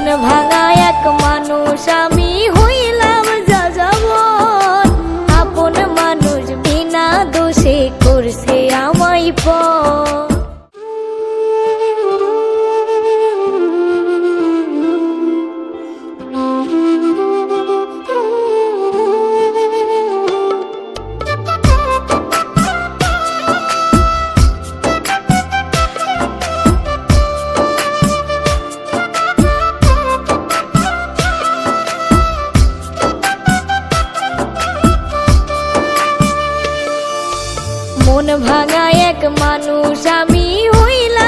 মন ভাঙা এক মানুষ আমি ভাঙা এক মানুষ আমি হইলাম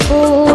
ফুল